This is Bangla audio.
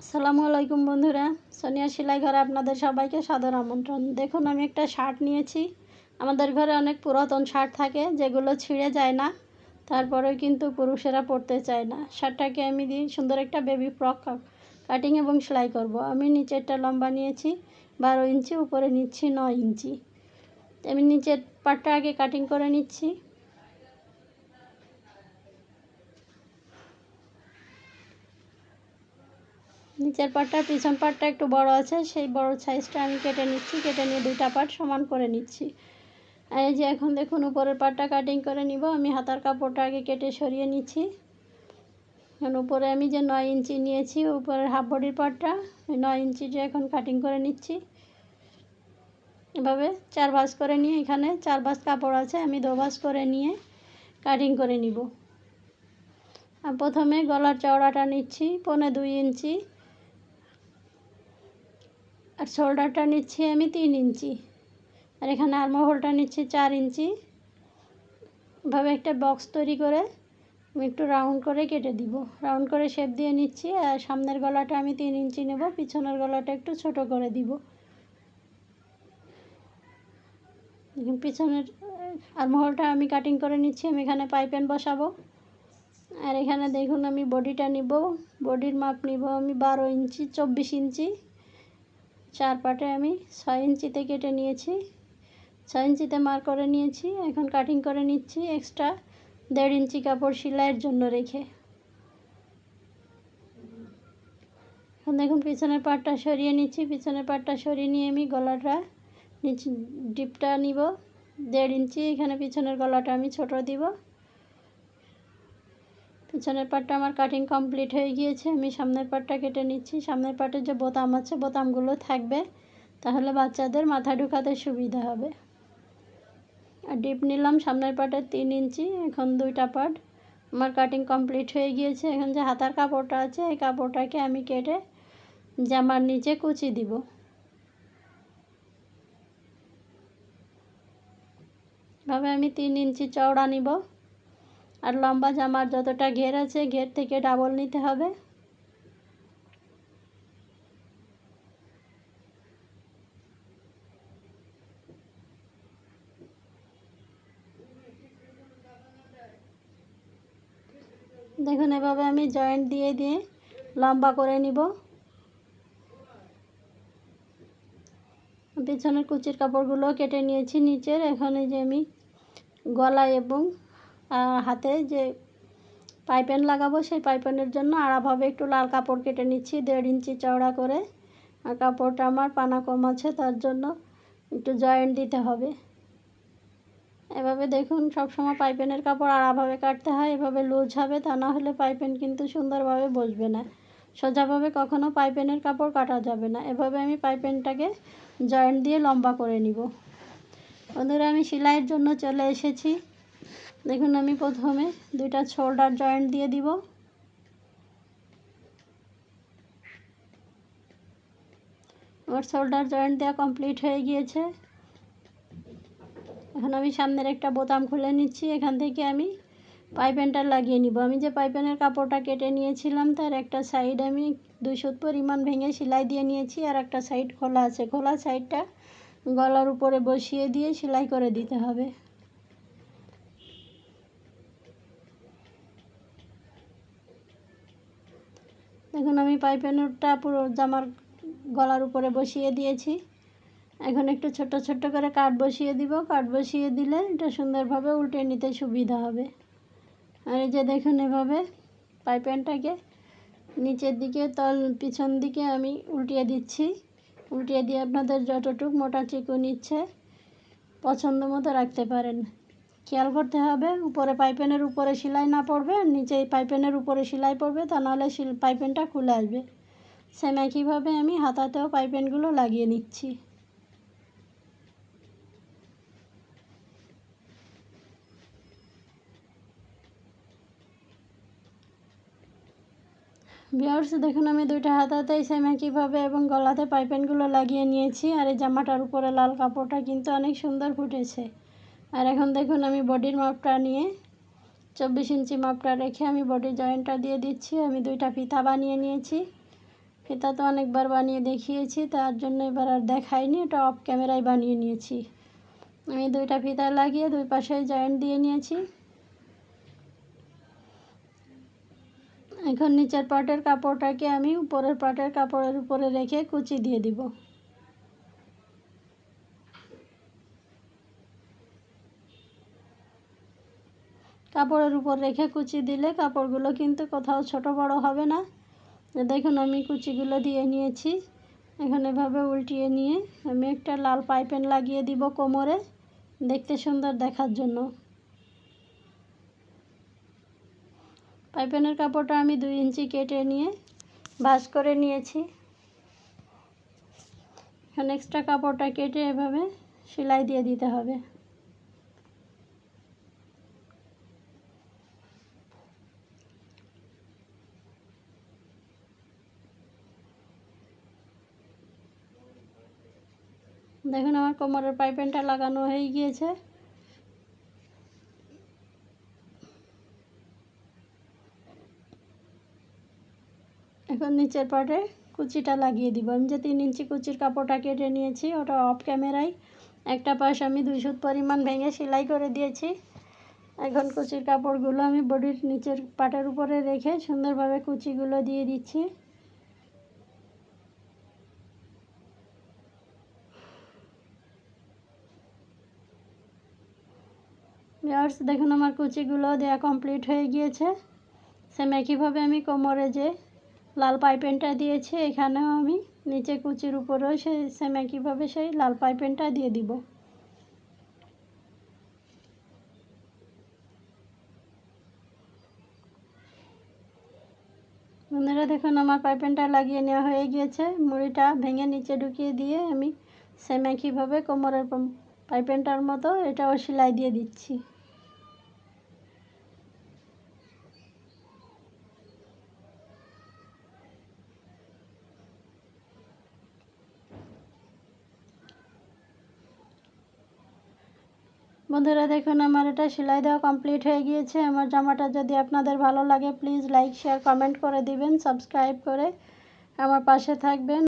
আসসালামু আলাইকুম বন্ধুরা। সোনিয়া সেলাই ঘরে আপনাদের সবাইকে সাদর আমন্ত্রণ। দেখুন, আমি একটা শার্ট নিয়েছি। আমাদের ঘরে অনেক পুরাতন শার্ট থাকে, যেগুলো ছিঁড়ে যায় না। তারপরেও কিন্তু পুরুষেরা পরতে চায় না। শার্টটাকে আমি দিই সুন্দর একটা বেবি ফ্রক কাটিং এবং সেলাই করব। আমি নিচেরটা লম্বা নিয়েছি, বারো ইঞ্চি, উপরে নিচ্ছি নয় ইঞ্চি। আমি নিচের পাটটা আগে কাটিং করে নিচ্ছি। নিচের পাটটা, পিছন পাটটা একটু বড় আছে, সেই বড় সাইজটা আমি কেটে নিচ্ছি, কেটে নিয়ে দুইটা পাট সমান করে নিচ্ছি। এই যে এখন দেখুন উপরের পাটটা কাটিং করে নিব, আমি হাতার কাপড়টা আগে কেটে সরিয়ে নিচ্ছি। এখন উপরে আমি যে নয় ইঞ্চি নিয়েছি, উপরের হাফ বডির পাটটা, ওই নয় ইঞ্চিটা এখন কাটিং করে নিচ্ছি। এভাবে চার ভাঁজ করে নিয়ে এখানে চার ভাঁজ কাপড় আছে, আমি দো ভাঁজ করে নিয়ে কাটিং করে নিব। প্রথমে গলার চওড়াটা নিচ্ছি, পৌনে দুই ইঞ্চি। আর শোল্ডারটা নিচ্ছি আমি তিন ইঞ্চি। আর এখানে আর্মহোলটা নিচ্ছি চার ইঞ্চি। এভাবে একটা বক্স তৈরি করে আমি একটু রাউন্ড করে কেটে দিব। রাউন্ড করে শেপ দিয়ে নিচ্ছি আর সামনের গলাটা আমি তিন ইঞ্চি নেব, পিছনের গলাটা একটু ছোট করে দিব। পিছনের আর্মহোলটা আমি কাটিং করে নিচ্ছি, আমি এখানে পাইপেন বসাবো। আর এখানে দেখুন, আমি বডিটা নিব, বডির মাপ নিব আমি বারো ইঞ্চি, চব্বিশ ইঞ্চি। চার পাটে আমি ছয় ইঞ্চিতে কেটে নিয়েছি। ছয় ইঞ্চিতে মার করে নিয়েছি, এখন কাটিং করে নিচ্ছি এক্সট্রা দেড় ইঞ্চি কাপড় সেলাইয়ের জন্য রেখে। এখন দেখুন পিছনের পাটটা সরিয়ে নিচ্ছি, পিছনের পাটটা সরিয়ে নিয়ে আমি গলাটা নিচে ডিপটা নিব। দেড় ইঞ্চি এখানে পিছনের গলাটা আমি ছোট দিব। পিছনের পাটটা আমার কাটিং কমপ্লিট হয়ে গিয়েছে, আমি সামনের পাটটা কেটে নিচ্ছি। সামনের পাটের যে বোতাম আছে, বোতামগুলো থাকবে, তাহলে বাচ্চাদের মাথা ঢুকাতে সুবিধা হবে। আর ডিপ নিলাম সামনের পাটের তিন ইঞ্চি, এখন দুইটা পাট। আমার কাটিং কমপ্লিট হয়ে গিয়েছে, এখন যে হাতার কাপড়টা আছে, এই কাপড়টাকে আমি কেটে জামার নিচে কুচি দিব। ভাবে আমি তিন ইঞ্চি চওড়া নিব। আর লম্বা জামার যতটা ঘের আছে, ঘের থেকে ডাবল নিতে হবে। দেখুন, এভাবে আমি জয়েন্ট দিয়ে দিয়ে লম্বা করে নিব। পিছনের কুচির কাপড়গুলো কেটে নিয়েছি নিচের। এখানে যে আমি গলা এবং হাতে যে পাইপেন লাগাবো সেই পাইপেনের জন্য আড়াভাবে একটু লাল কাপড় কেটে নিচ্ছি, দেড় ইঞ্চি চওড়া করে। আর কাপড়টা আমার পানা কম আছে, তার জন্য একটু জয়েন্ট দিতে হবে। এভাবে দেখুন, সবসময় পাইপেনের কাপড় আড়াভাবে কাটতে হয়, এভাবে লুজ হবে, তা না হলে পাইপেন কিন্তু সুন্দরভাবে বসবে না। সোজাভাবে কখনো পাইপেনের কাপড় কাটা যাবে না। এভাবে আমি পাইপেনটাকে জয়েন্ট দিয়ে লম্বা করে নিব। বন্ধুরা, আমি সেলাইয়ের জন্য চলে এসেছি। দেখুন, আমি প্রথমে দুইটা শোল্ডার জয়েন্ট দিয়ে দিব। আমার শোল্ডার জয়েন্ট দেওয়া কমপ্লিট হয়ে গিয়েছে। এখন আমি সামনের একটা বোতাম খুলে নিচ্ছি। এখান থেকে আমি পাইপেনটা লাগিয়ে নিব। আমি যে পাইপেনের কাপড়টা কেটে নিয়েছিলাম, তার একটা সাইড আমি দুই পরিমাণ ভেঙে সেলাই দিয়ে নিয়েছি, আর একটা সাইড খোলা আছে। খোলা সাইডটা গলার উপরে বসিয়ে দিয়ে সেলাই করে দিতে হবে। আমি পাইপেনটা পুরো জামার গলার উপরে বসিয়ে দিয়েছি। এখন একটু ছোট ছোট করে কাঠ বসিয়ে দিব। কাঠ বসিয়ে দিলে এটা সুন্দরভাবে উল্টে নিতে সুবিধা হবে। আর এই যে দেখুন এভাবে পাইপেনটাকে নিচের দিকে, তল পিছন দিকে আমি উল্টিয়ে দিচ্ছি। উল্টিয়ে দিয়ে আপনাদের যতটুক মোটা চিকু নিচ্ছে, পছন্দ মতো রাখতে পারেন। খেয়াল করতে হবে। উপরে পাইপেনের উপরে সেলাই না পড়বে নিচে পাইপেনের উপরে সেলাই পড়বে, তা নাহলে পাইপেনটা খুলে আসবে। সেম একইভাবে আমি হাতাতেও পাইপেনগুলো লাগিয়ে নিচ্ছি। বিয়ার্স দেখুন, আমি দুইটা হাতাতেই সেম একইভাবে এবং গলাতে পাইপেনগুলো লাগিয়ে নিয়েছি, আর এই জামাটার উপরে লাল কাপড়টা কিন্তু অনেক সুন্দর ফুটেছে। আর এখন দেখুন আমি বডির মাপটা নিয়ে চব্বিশ ইঞ্চি মাপটা রেখে আমি বডি জয়েন্টটা দিয়ে দিচ্ছি। আমি দুইটা ফিতা বানিয়ে নিয়েছি। ফিতা তো অনেকবার বানিয়ে দেখিয়েছি, তার জন্য এবার আর দেখাইনি, ওটা অফ ক্যামেরায় বানিয়ে নিয়েছি। আমি দুইটা ফিতা লাগিয়ে দুই পাশে জয়েন্ট দিয়ে নিয়েছি। এখন নিচের পাটের কাপড়টাকে আমি উপরের পাটের কাপড়ের উপরে রেখে কুচি দিয়ে দিব। কাপড়ের উপর রেখে কুচি দিলে কাপড়গুলো কিন্তু কোথাও ছোট বড় হবে না। দেখুন, আমি কুচিগুলো দিয়ে নিয়েছি। এখন এভাবে উল্টিয়ে নিয়ে আমি একটা লাল পাইপেন লাগিয়ে দিব কোমরে, দেখতে সুন্দর দেখার জন্য। পাইপেনের কাপড়টা আমি দুই ইঞ্চি কেটে নিয়ে ভাঁজ করে নিয়েছি। এখন এক্সট্রা কাপড়টা কেটে এভাবে সেলাই দিয়ে দিতে হবে। দেখুন, আমার কোমরের পাইপেনটা লাগানো হয়ে গিয়েছে। এখন নিচের পাটে কুচিটা লাগিয়ে দিব। আমি যে তিন ইঞ্চি কুচির কাপড়টা কেটে নিয়েছি, ওটা অফ ক্যামেরায় একটা পাশ আমি দুই সুত পরিমাণ ভেঙে সেলাই করে দিয়েছি। এখন কুচির কাপড়গুলো আমি বডির নিচের পাটের উপরে রেখে সুন্দরভাবে কুচিগুলো দিয়ে দিচ্ছি। ভিউয়ার্স দেখুন আমার কুচিগুলো দেওয়া কমপ্লিট হয়ে গিয়েছে। সেম একইভাবে আমি কোমরে যে লাল পাইপেনটা দিয়েছি, এখানেও আমি নিচে কুচির উপরেও সেই সেম একইভাবে সেই লাল পাইপেনটা দিয়ে দিব। বন্ধুরা, দেখুন আমার পাইপেনটা লাগিয়ে নেওয়া হয়ে গিয়েছে। মুড়িটা ভেঙে নিচে ঢুকিয়ে দিয়ে আমি সেম একইভাবে কোমরের পাইপেনটার মতো এটাও সেলাই দিয়ে দিচ্ছি। বন্ধুরা দেখুন, আমার এটা সেলাই দেওয়া কমপ্লিট হয়ে গিয়েছে। আমার জামাটা যদি আপনাদের ভালো লাগে প্লিজ লাইক শেয়ার কমেন্ট করে দিবেন সাবস্ক্রাইব করে আমার পাশে থাকবেন।